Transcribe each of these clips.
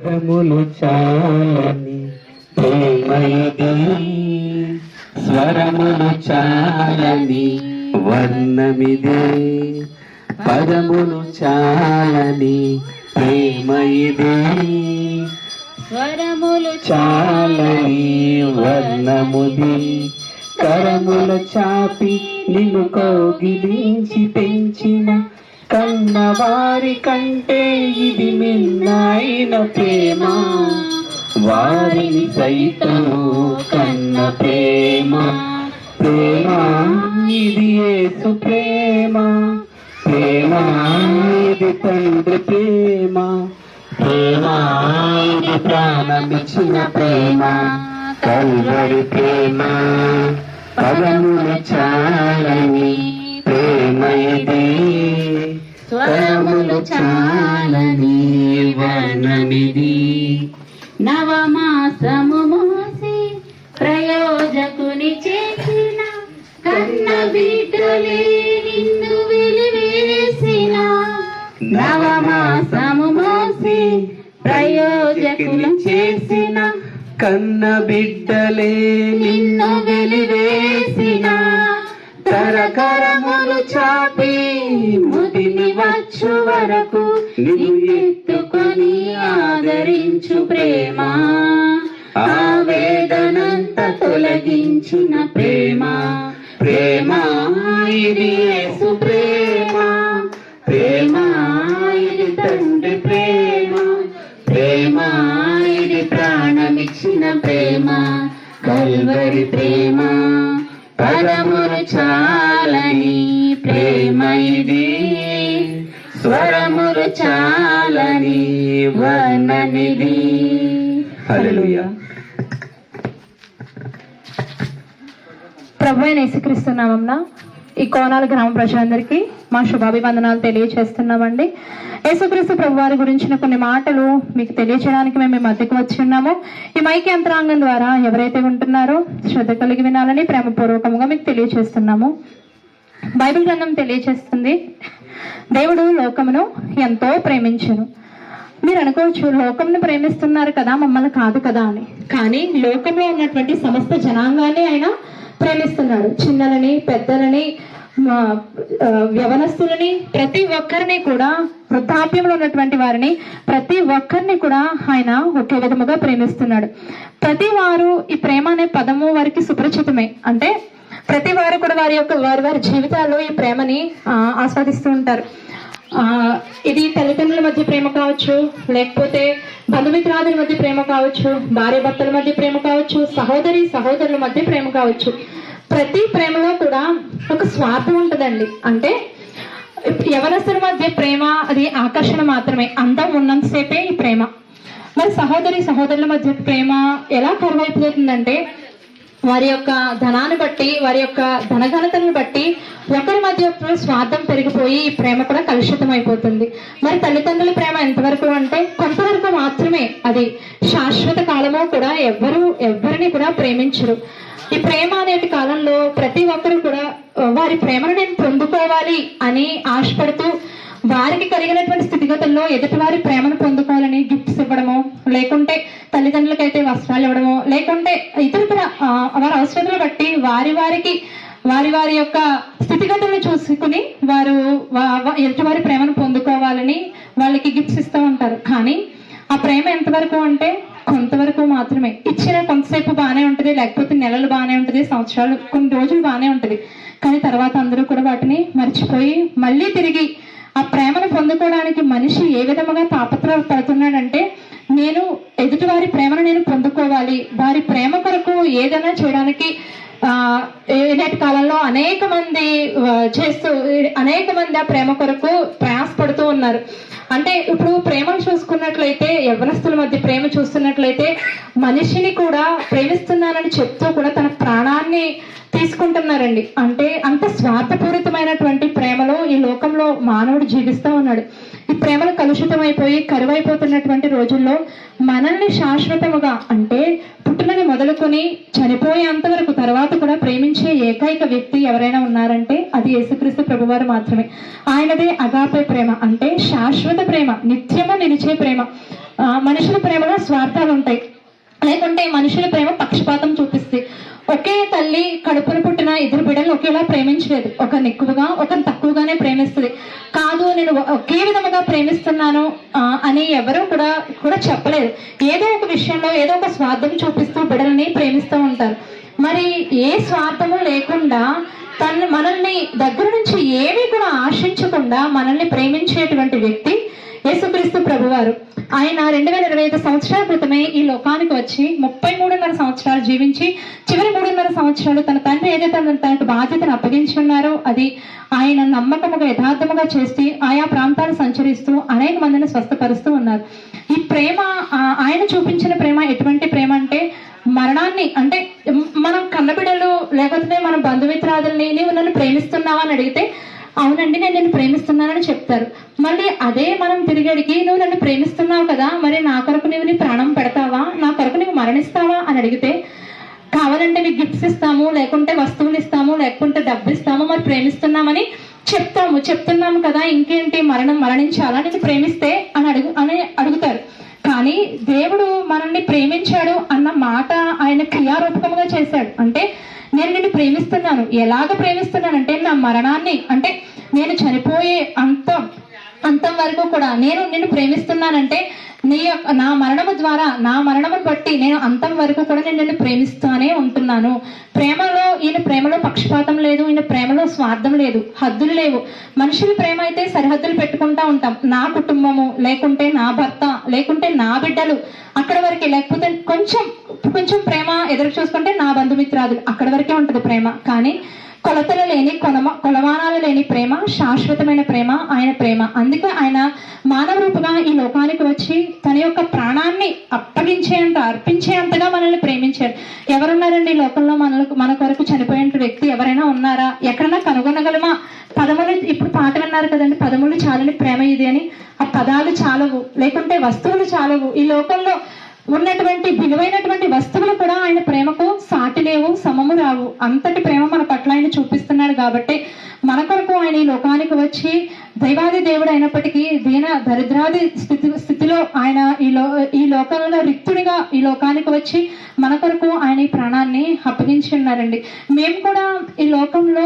స్వరములు చాలని ప్రేమయది స్వరములు చాలని వర్ణమిదే. పదములు చాలని ప్రేమయిదే స్వరములు చాలని వర్ణముది. కరముల చాపి నిన్ను కోగిలించి పెంచిన కన్నవారి కంటే ఇది మిన్నాయన ప్రేమ. వారిని సైతం కన్న ప్రేమ. ప్రేమ ఇది ఏసు ప్రేమ. ప్రేమ ఇది తండ్రి ప్రేమ. ప్రేమ ఇది ప్రాణమిచ్చిన ప్రేమ. కల్వరి ప్రేమ. పదములు చాలని ప్రేమ ఇది. స్వరములు చాలని వర్ణమిది నవమాసము మోసి ప్రయోజకుని చేసిన కన్న బిడ్డలే నిన్ను వెలివేసిన నవమాసము మోసి ప్రయోజకుని చేసిన కన్న బిడ్డలే నిన్ను వెలివేసిన తరకరములు చాపి ముదిని వరకు నిన్ను ఎత్తుకొని ఆదరించు ప్రేమ. ఆవేదనంత తొలగించిన ప్రేమ. ప్రేమ ఇది యేసు ప్రేమ. ప్రేమ ఇది తండ్రి ప్రేమ. ప్రేమ ఇది ప్రాణమిచ్చిన ప్రేమ. కల్వరి ప్రేమ. పదములు చాలని ప్రేమ ఇది. చాలని వర్ణనిది హల్లెలూయా. ప్రభు నామంన ఈ కోనాల గ్రామ ప్రజలందరికీ మా శుభాభివందనాలు తెలియజేస్తున్నామండి యేసుక్రీస్తు ప్రభు వారి గురించిన కొన్ని మాటలు మీకు తెలియచేయడానికి మేము మీ మధ్యకు వచ్చి ఉన్నాము. ఈ మైక్ యంత్రాంగం ద్వారా ఎవరైతే ఉంటున్నారో శ్రద్ధ కలిగి వినాలని ప్రేమపూర్వకంగా మీకు తెలియజేస్తున్నాము బైబిల్ గ్రంథం తెలియజేస్తుంది దేవుడు లోకమును ఎంతో ప్రేమించను. మీరు అనుకోవచ్చు లోకంను ప్రేమిస్తున్నారు కదా మమ్మల్ని కాదు కదా అని. కానీ లోకంలో ఉన్నటువంటి సమస్త జనాంగాన్ని ఆయన ప్రేమిస్తున్నాడు. చిన్నలని పెద్దలని మా, యవనస్తులని ప్రతి ఒక్కరిని కూడా వృద్ధాప్యంలో ఉన్నటువంటి వారిని ప్రతి ఒక్కరిని కూడా ఆయన ఒకే విధముగా ప్రేమిస్తున్నాడు. ప్రతి వారు ఈ ప్రేమ అనే పదము వారికి సుపరిచితమే. అంటే ప్రతి వారు కూడా వారి యొక్క వారి వారి జీవితాల్లో ఈ ప్రేమని ఆస్వాదిస్తూ ఉంటారు. ఇది తల్లిదండ్రుల మధ్య ప్రేమ కావచ్చు లేకపోతే బంధుమిత్రాదుల మధ్య ప్రేమ కావచ్చు భార్య భర్తల మధ్య ప్రేమ కావచ్చు సహోదరి సహోదరుల మధ్య ప్రేమ కావచ్చు. ప్రతి ప్రేమలో కూడా ఒక స్వార్థం ఉంటుందండి. అంటే యవనస్తుల మధ్య ప్రేమ అది ఆకర్షణ మాత్రమే. అందం ఉన్నంతసేపే ఈ ప్రేమ. మరి సహోదరి సహోదరుల మధ్య ప్రేమ ఎలా కరువైపోతుందంటే వారి యొక్క ధనాన్ని బట్టి వారి యొక్క ధనఘనతని బట్టి ఒకరి మధ్య స్వార్థం పెరిగిపోయి ఈ ప్రేమ కూడా కలుషితం అయిపోతుంది మరి తల్లిదండ్రుల ప్రేమ ఎంతవరకు అంటే కొంతవరకు మాత్రమే. అది శాశ్వత కాలము కూడా ఎవ్వరు ఎవ్వరిని కూడా ప్రేమించరు. ఈ ప్రేమ అనేటి కాలంలో ప్రతి ఒక్కరు కూడా వారి ప్రేమను నేను పొందుకోవాలి అని ఆశపడుతూ వారికి కలిగినటువంటి స్థితిగతుల్లో ఎదుటి వారి ప్రేమను పొందుకోవాలని గిఫ్ట్స్ ఇవ్వడము లేకుంటే తల్లిదండ్రులకైతే వస్త్రాలు ఇవ్వడము లేకుంటే ఇతరుల వారి అవసరతలు బట్టి వారి వారికి వారి వారి యొక్క స్థితిగతులను చూసుకుని వారు ఎదుటివారి ప్రేమను పొందుకోవాలని వాళ్ళకి గిఫ్ట్స్ ఇస్తూ ఉంటారు. కానీ ఆ ప్రేమ ఎంతవరకు అంటే కొంతవరకు మాత్రమే. ఇచ్చిన కొంతసేపు బాగానే ఉంటుంది లేకపోతే నెలలు బాగానే ఉంటుంది సంవత్సరాలు కొన్ని రోజులు బాగానే ఉంటుంది. కానీ తర్వాత అందరూ కూడా వాటిని మర్చిపోయి మళ్ళీ తిరిగి ఆ ప్రేమను పొందుకోవడానికి మనిషి ఏ విధముగా తాపత్ర పడుతున్నాడంటే నేను ఎదుటివారి ప్రేమను నేను పొందుకోవాలి. వారి ప్రేమ కొరకు ఏదైనా చేయడానికి ఆ నేటి కాలంలో అనేక మంది చేస్తూ అనేక మంది ఆ ప్రేమ కొరకు ప్రయాసపడుతూ ఉన్నారు. అంటే ఇప్పుడు ప్రేమను చూసుకున్నట్లయితే యవనస్తుల మధ్య ప్రేమ చూస్తున్నట్లయితే మనిషిని కూడా ప్రేమిస్తున్నానని చెప్తూ కూడా తన ప్రాణాన్ని తీసుకుంటున్నారండి. అంటే అంత స్వార్థపూరితమైనటువంటి ప్రేమలో ఈ లోకంలో మానవుడు జీవిస్తూ ఉన్నాడు. ఈ ప్రేమలు కలుషితమైపోయి కరువైపోతున్నటువంటి రోజుల్లో మనల్ని శాశ్వతముగా అంటే పుట్టినది మొదలుకొని చనిపోయేంత వరకు తర్వాత కూడా ప్రేమించే ఏకైక వ్యక్తి ఎవరైనా ఉన్నారంటే అది యేసుక్రీస్తు ప్రభువారు మాత్రమే. ఆయనదే అగాపే ప్రేమ అంటే శాశ్వత ప్రేమ నిత్యము నిలిచే ప్రేమ. ఆ, మనుషుల ప్రేమలో స్వార్థాలు ఉంటాయి లేకుంటే మనుషుల ప్రేమ పక్షపాతం చూపిస్తుంది ఒకే తల్లి కడుపున పుట్టిన ఇద్దరు బిడ్డలు ఒకేలా ప్రేమించలేదు. ఒకరిని ఎక్కువగా ఒకరిని తక్కువగానే ప్రేమిస్తుంది. కాదు నేను ఒకే విధముగా ప్రేమిస్తున్నాను అని ఎవరు కూడా కూడా చెప్పలేదు. ఏదో ఒక విషయంలో ఏదో ఒక స్వార్థం చూపిస్తూ బిడ్డల్ని ప్రేమిస్తూ ఉంటారు. మరి ఏ స్వార్థము లేకుండా తన మనల్ని దగ్గర నుంచి ఏమీ కూడా ఆశించకుండా మనల్ని ప్రేమించేటువంటి వ్యక్తి యేసుక్రీస్తు ప్రభువారు. ఆయన రెండు వేల ఇరవై ఐదు సంవత్సరాల క్రితమే ఈ లోకానికి వచ్చి ముప్పై మూడున్నర సంవత్సరాలు జీవించి చివరి మూడున్నర సంవత్సరాలు తన తండ్రి ఏదైతే తన- తనకు బాధ్యతను అప్పగించి ఉన్నారో అది ఆయన నమ్మకముగా యథార్థముగా చేసి ఆయా ప్రాంతాలు సంచరిస్తూ అనేక మందిని స్వస్థపరుస్తూ ఉన్నారు. ఈ ప్రేమ ఆయన చూపించిన ప్రేమ ఎటువంటి ప్రేమ అంటే మరణాన్ని అంటే మనం కన్నబిడలు లేకపోతే మన బంధుమిత్రాదుల్ని నీవు నన్ను ప్రేమిస్తున్నావా? అని అడిగితే అవునండి నేను నిన్ను ప్రేమిస్తున్నానని చెప్తారు. మళ్ళీ అదే మనం తిరిగి అడిగి నువ్వు నన్ను ప్రేమిస్తున్నావు కదా మరి నా కొరకు నీవు నీ ప్రాణం పెడతావా? నా కొరకు నీవు మరణిస్తావా? అని అడిగితే కావాలంటే మీకు గిఫ్ట్స్ ఇస్తాము లేకుంటే వస్తువులు ఇస్తాము లేకుంటే డబ్బు ఇస్తాము మరి ప్రేమిస్తున్నామని చెప్తాము. చెప్తున్నాము కదా ఇంకేంటి? మరణం మరణించాలా? నేను ప్రేమిస్తే? అని అడుగు అని అడుగుతారు. కానీ దేవుడు మనల్ని ప్రేమించాడు అన్న మాట ఆయన క్రియారూపకంగా చేశాడు. అంటే నేను నిన్ను ప్రేమిస్తున్నాను. ఎలాగ ప్రేమిస్తున్నానంటే నా మరణాన్ని అంటే నేను చనిపోయే అంతం అంతం వరకు కూడా నేను నిన్ను ప్రేమిస్తున్నానంటే నీ యొక్క నా మరణము ద్వారా నా మరణమును బట్టి నేను అంతం వరకు కూడా నేను నిన్ను ప్రేమిస్తూనే ఉంటున్నాను. ప్రేమలో ఈయన ప్రేమలో పక్షపాతం లేదు ఈయన ప్రేమలో స్వార్థం లేదు హద్దులు లేవు. మనుషుల ప్రేమ అయితే సరిహద్దులు పెట్టుకుంటా ఉంటాం. నా కుటుంబము లేకుంటే నా భర్త లేకుంటే నా బిడ్డలు అక్కడ వరకే లేకపోతే కొంచెం కొంచెం ప్రేమ ఎదురు చూసుకుంటే నా బంధుమిత్రాదులు అక్కడ వరకే ఉంటుంది ప్రేమ. కానీ కొలతలు లేని కొలమ కొలమానాలు లేని ప్రేమ శాశ్వతమైన ప్రేమ ఆయన ప్రేమ. అందుకే ఆయన మానవ రూపుగా ఈ లోకానికి వచ్చి తన యొక్క ప్రాణాన్ని అప్పగించేంత అర్పించేంతగా మనల్ని ప్రేమించారు ఎవరున్నారండి ఈ లోకంలో మనకు మన కొరకు చనిపోయిన వ్యక్తి ఎవరైనా ఉన్నారా? ఎక్కడైనా కనుగొనగలమా? పదములు ఇప్పుడు పాట విన్నారు కదండి పదములు చాలని ప్రేమ ఇది అని. ఆ పదాలు చాలవు లేకుంటే వస్తువులు చాలవు. ఈ లోకంలో ఉన్నటువంటి విలువైనటువంటి వస్తువులు కూడా ఆయన ప్రేమకు సాటి లేవు సమము రావు. అంతటి ప్రేమ మన పట్ల ఆయన చూపిస్తున్నాడు కాబట్టి మన కొరకు ఆయన ఈ లోకానికి వచ్చి దైవాది దేవుడు అయినప్పటికీ దీన దరిద్రాది స్థితి స్థితిలో ఆయన ఈ లో ఈ లోకంలో రిక్తుడిగా ఈ లోకానికి వచ్చి మన కొరకు ఆయన ఈ ప్రాణాన్ని అప్పగించి ఉన్నారండి. మేము కూడా ఈ లోకంలో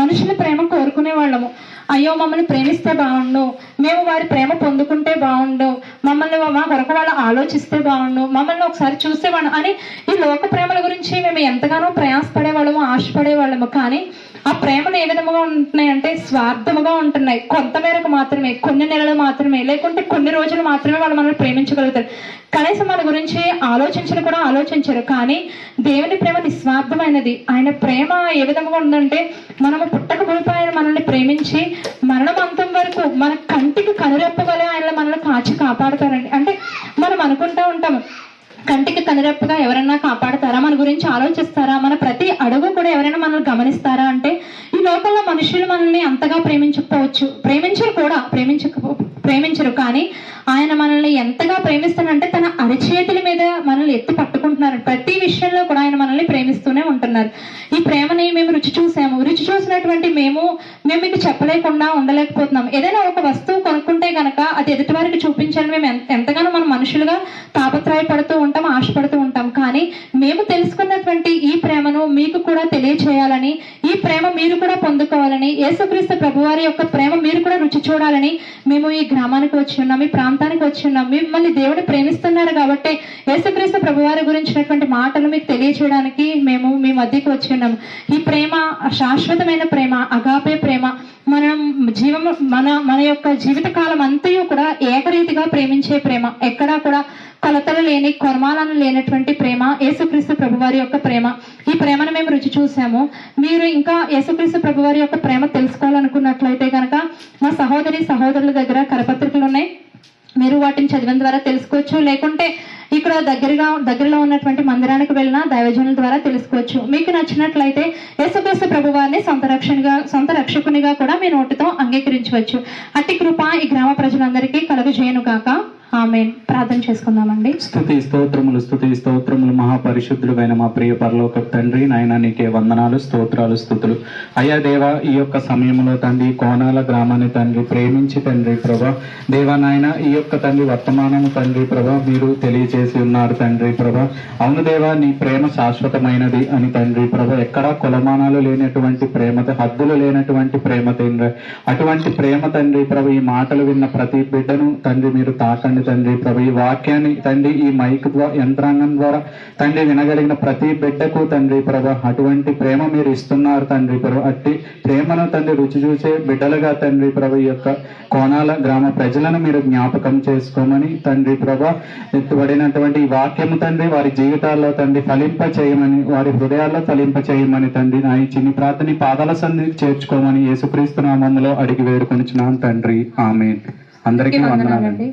మనుషుల ప్రేమ కోరుకునే వాళ్ళము. అయ్యో మమ్మల్ని ప్రేమిస్తే బాగుండు. మేము వారి ప్రేమ పొందుకుంటే బాగుండు. మమ్మల్ని మా కొరకు వాళ్ళు ఆలోచిస్తే బాగుండు. మమ్మల్ని ఒకసారి చూస్తే బాగుండు అని ఈ లోక ప్రేమల గురించి మేము ఎంతగానో ప్రయాసపడేవాళ్ళము ఆశపడేవాళ్ళము. ఆశపడే కానీ ఆ ప్రేమలు ఏ విధముగా ఉంటున్నాయి అంటే స్వార్థముగా ఉంటున్నాయి. కొంత మేరకు మాత్రమే కొన్ని నెలలు మాత్రమే లేకుంటే కొన్ని రోజులు మాత్రమే వాళ్ళు మనల్ని ప్రేమించగలుగుతారు. కనీసం మన గురించి ఆలోచించరు కూడా ఆలోచించరు. కానీ దేవుని ప్రేమ నిస్వార్థమైనది. ఆయన ప్రేమ ఏ విధంగా ఉందంటే మనము పుట్టక మునుపు ఆయన మనల్ని ప్రేమించి మరణం అంతం వరకు మన కంటికి కనురెప్పగలే ఆయన మనల్ని కాచి కాపాడుతారండి. అంటే మనం అనుకుంటా ఉంటాము కంటికి కనురెప్పగా ఎవరైనా కాపాడతారా? మన గురించి ఆలోచిస్తారా? మన ప్రతి అడుగు కూడా ఎవరైనా మనల్ని గమనిస్తారా? అంటే ఈ లోకంలో మనుషులు మనల్ని అంతగా ప్రేమించకపోవచ్చు. ప్రేమించరు కూడా ప్రేమించకపో ప్రేమించరు కానీ ఆయన మనల్ని ఎంతగా ప్రేమిస్తానంటే తన అరచేతుల మీద మనల్ని ఎత్తి పట్టుకుంటున్నారు. ప్రతి విషయంలో కూడా ఆయన మనల్ని ప్రేమిస్తూనే ఉంటున్నారు. ఈ ప్రేమని మేము రుచి చూసాము. రుచి చూసినటువంటి మేము మేము మీకు చెప్పలేకుండా ఉండలేకపోతున్నాం. ఏదైనా ఒక వస్తువు కొనుక్కుంటే గనక అది ఎదుటి వారికి చూపించాలని మేము ఎంతగానో మన మనుషులుగా తాపత్రయపడుతూ ఉంటాం ఆశపడుతూ ఉంటాం. కానీ మేము తెలుసుకున్నటువంటి ఈ ప్రేమను మీకు కూడా తెలియచేయాలని ఈ ప్రేమ మీరు కూడా పొందుకోవాలని యేసుక్రీస్తు ప్రభువారి యొక్క ప్రేమ మీరు కూడా రుచి చూడాలని మేము ఈ గ్రామానికి వచ్చి ఉన్నాం ఈ ప్రాంతానికి వచ్చి ఉన్నాం. మిమ్మల్ని దేవుడు ప్రేమిస్తున్నారు కాబట్టి యేసుక్రీస్తు ప్రభువారి గురించినటువంటి మాటలు మీకు తెలియచేయడానికి మేము మీ మధ్యకి వచ్చి ఉన్నాం. ఈ ప్రేమ శాశ్వతమైన ప్రేమ అగాపే ప్రేమ మనం జీవము మన మన యొక్క జీవిత కాలం అంతయు కూడా ఏకరీతిగా ప్రేమించే ప్రేమ ఎక్కడా కూడా కొలతలు లేని కొరమాలను లేనటువంటి ప్రేమ యేసుక్రీస్తు ప్రభువారి యొక్క ప్రేమ. ఈ ప్రేమను మేము రుచి చూసాము మీరు ఇంకా యేసుక్రీస్తు ప్రభువారి యొక్క ప్రేమ తెలుసుకోవాలనుకున్నట్లయితే కనుక మా సహోదరి సహోదరుల దగ్గర కరపత్రికలు ఉన్నాయి. మీరు వాటిని చదివిన ద్వారా తెలుసుకోవచ్చు. లేకుంటే ఇక్కడ దగ్గరగా దగ్గరలో ఉన్నటువంటి మందిరానికి వెళ్ళిన దైవజనుల ద్వారా తెలుసుకోవచ్చు. మీకు నచ్చినట్లయితే యేసుక్రీస్తు ప్రభు వారిని సొంత రక్షణగా సొంత రక్షకునిగా కూడా మీ నోటితో అంగీకరించవచ్చు. అట్టి కృప ఈ గ్రామ ప్రజలందరికీ కలుగజేయను కాక ఆమె ప్రార్థన చేసుకుందామండి. స్థుతి స్తోత్రములు స్థుతి స్తోత్రములు మహాపరిశుద్ధుడైన మా ప్రియ పరలోక తండ్రి నాయన నీకే వందనాలు స్తోత్రాలు స్థుతులు అయ్యా దేవా ఈ యొక్క సమయంలో తండ్రి కోనాల గ్రామాన్ని తండ్రి ప్రేమించి తండ్రి ప్రభా. దేవా నాయన ఈ యొక్క తండ్రి వర్తమానము తండ్రి ప్రభా మీరు తెలియజేసి ఉన్నారు తండ్రి ప్రభా. అవును దేవా నీ ప్రేమ శాశ్వతమైనది అని తండ్రి ప్రభా. ఎక్కడా కొలమానాలు లేనటువంటి ప్రేమతో హద్దులు లేనటువంటి ప్రేమ తండ్రి. అటువంటి ప్రేమ తండ్రి ప్రభు ఈ మాటలు విన్న ప్రతి బిడ్డను తండ్రి మీరు తాకండి తండ్రి ప్రభు ఈ వాక్యాన్ని తండ్రి ఈ మైక్ ద్వారా యంత్రాంగం ద్వారా తండ్రి వినగలిగిన ప్రతి బిడ్డకు తండ్రి ప్రభ అటువంటి ప్రేమ మీరు ఇస్తున్నారు తండ్రి ప్రభు. అట్టి ప్రేమను తండ్రి రుచి చూసే బిడ్డలుగా తండ్రి ప్రభు ఈ యొక్క కోణాల గ్రామ ప్రజలను మీరు జ్ఞాపకం చేసుకోమని తండ్రి ప్రభ ఎత్తుబడినటువంటి ఈ వాక్యము తండ్రి వారి జీవితాల్లో తండ్రి ఫలింప చేయమని వారి హృదయాల్లో ఫలింప చేయమని తండ్రి నా ఈ చిన్ని ప్రార్థని పాదాల సంధికి చేర్చుకోమని యేసుక్రీస్తు నామంలో అడిగి వేడుకొనిచున్నాను తండ్రి. ఆమె అందరికీ వందనాలండి.